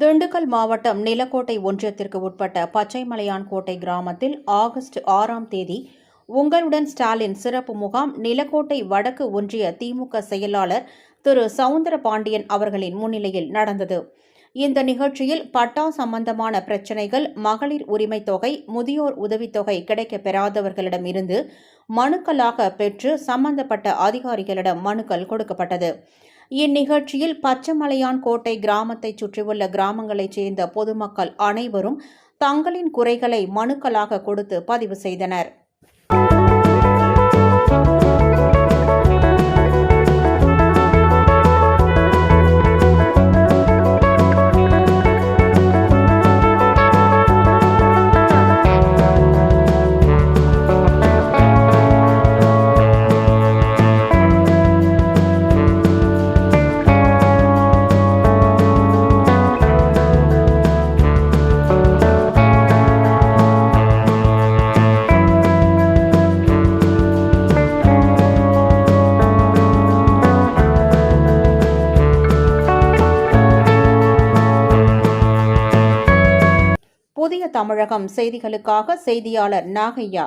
திண்டுக்கல் மாவட்டம் நிலக்கோட்டை ஒன்றியத்திற்கு உட்பட்ட பச்சைமலையான்கோட்டை கிராமத்தில் ஆகஸ்ட் ஆறாம் தேதி உங்களுடன் ஸ்டாலின் சிறப்பு முகாம் நிலக்கோட்டை வடக்கு ஒன்றிய திமுக செயலாளர் திரு சவுந்தர பாண்டியன் அவர்களின் முன்னிலையில் நடந்தது. இந்த நிகழ்ச்சியில் பட்டா சம்பந்தமான பிரச்சினைகள் மகளிர் உரிமைத் தொகை முதியோர் உதவித்தொகை கிடைக்கப் பெறாதவர்களிடமிருந்து மனுக்களாக பெற்று சம்பந்தப்பட்ட அதிகாரிகளிடம் மனுக்கள் கொடுக்கப்பட்டது. இந்நிகழ்ச்சியில் பச்சைமலையான் கோட்டை கிராமத்தைச் சுற்றியுள்ள கிராமங்களைச் சேர்ந்த பொதுமக்கள் அனைவரும் தங்களின் குறைகளை மனுக்களாக கொடுத்து பதிவு செய்தனர். புதிய தமிழகம் செய்திகளுக்காக செய்தியாளர் நாகையா.